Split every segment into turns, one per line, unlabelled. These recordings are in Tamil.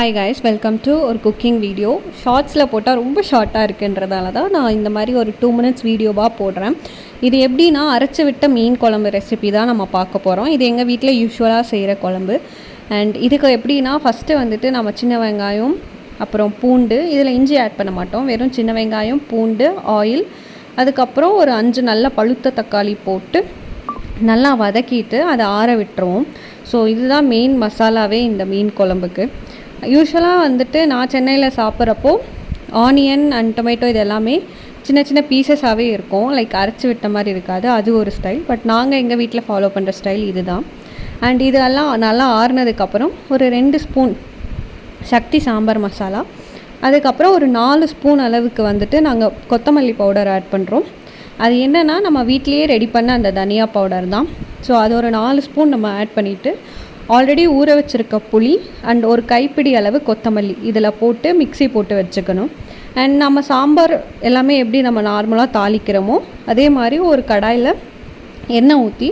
ஹாய் காய்ஸ் வெல்கம் டு ஒரு குக்கிங் வீடியோ ஷார்ட்ஸில் போட்டால் ரொம்ப ஷார்ட்டாக இருக்குன்றதால தான் நான் இந்த மாதிரி ஒரு டூ மினிட்ஸ் வீடியோவாக போடுறேன். இது எப்படின்னா அரைச்சி விட்ட மீன் குழம்பு ரெசிபி தான் நம்ம பார்க்க போகிறோம் இது எங்கள் வீட்டில் யூஸ்வலாக செய்கிற குழம்பு. அண்ட் இதுக்கு எப்படின்னா ஃபஸ்ட்டு வந்துட்டு நம்ம சின்ன வெங்காயம் அப்புறம் பூண்டு இதில் இஞ்சி ஆட் பண்ண மாட்டோம். வெறும் சின்ன வெங்காயம் பூண்டு ஆயில் அதுக்கப்புறம் ஒரு அஞ்சு நல்ல பழுத்த தக்காளி போட்டு நல்லா வதக்கிட்டு அதை ஆற விட்டுருவோம். ஸோ இதுதான் மெயின் மசாலாவே இந்த மீன் குழம்புக்கு. யூஸ்வலாக வந்துட்டு நான் சென்னையில் சாப்பிட்றப்போ ஆனியன் அண்ட் டொமேட்டோ இது எல்லாமே சின்ன சின்ன பீசஸாகவே இருக்கும். லைக் அரைச்சி விட்ட மாதிரி இருக்காது. அது ஒரு ஸ்டைல் பட் நாங்கள் எங்கள் வீட்டில் ஃபாலோ பண்ணுற ஸ்டைல் இதுதான். அண்ட் இதெல்லாம் நல்லா ஆறுனதுக்கப்புறம் ஒரு ரெண்டு ஸ்பூன் சக்தி சாம்பார் மசாலா. அதுக்கப்புறம் ஒரு நாலு ஸ்பூன் அளவுக்கு வந்துட்டு நாங்கள் கொத்தமல்லி பவுடர் ஆட் பண்ணுறோம் அது என்னென்னா நம்ம வீட்லேயே ரெடி பண்ண அந்த தனியா பவுடர் தான். ஸோ அது ஒரு நாலு ஸ்பூன் நம்ம ஆட் பண்ணிவிட்டு ஆல்ரெடி ஊற வச்சுருக்க புளி அண்ட் ஒரு கைப்பிடி அளவு கொத்தமல்லி. இதில் போட்டு மிக்ஸி போட்டு வச்சுக்கணும். அண்ட் நம்ம சாம்பார் எல்லாமே எப்படி நம்ம நார்மலாக தாளிக்கிறோமோ அதே மாதிரி ஒரு கடாயில் எண்ணெய் ஊற்றி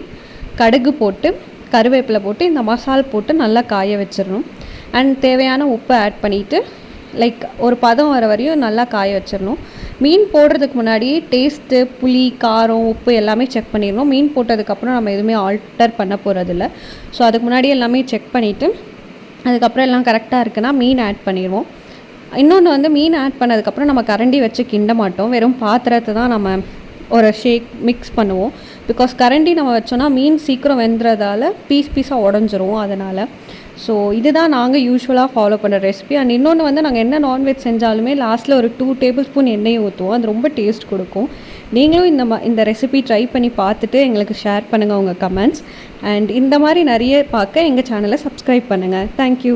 கடுகு போட்டு கருவேப்பிலை போட்டு இந்த மசால் போட்டு நல்லா காய வச்சிடணும். அண்ட் தேவையான உப்பை ஆட் பண்ணிவிட்டு லைக் ஒரு பதம் வர வரையும் நல்லா காய வச்சிடணும். மீன் போடுறதுக்கு முன்னாடி டேஸ்ட்டு புளி காரம் உப்பு எல்லாமே செக் பண்ணிடணும். மீன் போட்டதுக்கப்புறம் நம்ம எதுவுமே ஆல்டர் பண்ண போகிறதில்ல ஸோ அதுக்கு முன்னாடி எல்லாமே செக் பண்ணிவிட்டு அதுக்கப்புறம் எல்லாம் கரெக்டாக இருக்குன்னா மீன் ஆட் பண்ணிடுவோம். இன்னொன்று வந்து மீன் ஆட் பண்ணதுக்கப்புறம் நம்ம கரண்டி வச்சு கிண்ட மாட்டோம். வெறும் பாத்திரத்தை தான் நம்ம ஒரு ஷேக் மிக்ஸ் பண்ணுவோம். பிகாஸ் கரண்டி நம்ம வச்சோன்னா மீன் சீக்கிரம் வெந்துறதால பீஸ் பீஸாக உடஞ்சிரும் அதனால். ஸோ இதுதான் நாங்கள் யூஸ்வலாக ஃபாலோ பண்ணுற ரெசிபி அண்ட் இன்னொன்று வந்து நாங்கள் என்ன நான்வெஜ் செஞ்சாலுமே லாஸ்ட்டில் ஒரு டூ டேபிள் ஸ்பூன் எண்ணெயை ஊற்றுவோம் அது ரொம்ப டேஸ்ட் கொடுக்கும். நீங்களும் இந்த மா இந்த ரெசிபி ட்ரை பண்ணி பார்த்துட்டு எங்களுக்கு ஷேர் பண்ணுங்கள் உங்கள் கமெண்ட்ஸ் அண்ட் இந்த மாதிரி நிறைய பார்க்க எங்கள் சேனலை சப்ஸ்கிரைப் பண்ணுங்கள் தேங்க்யூ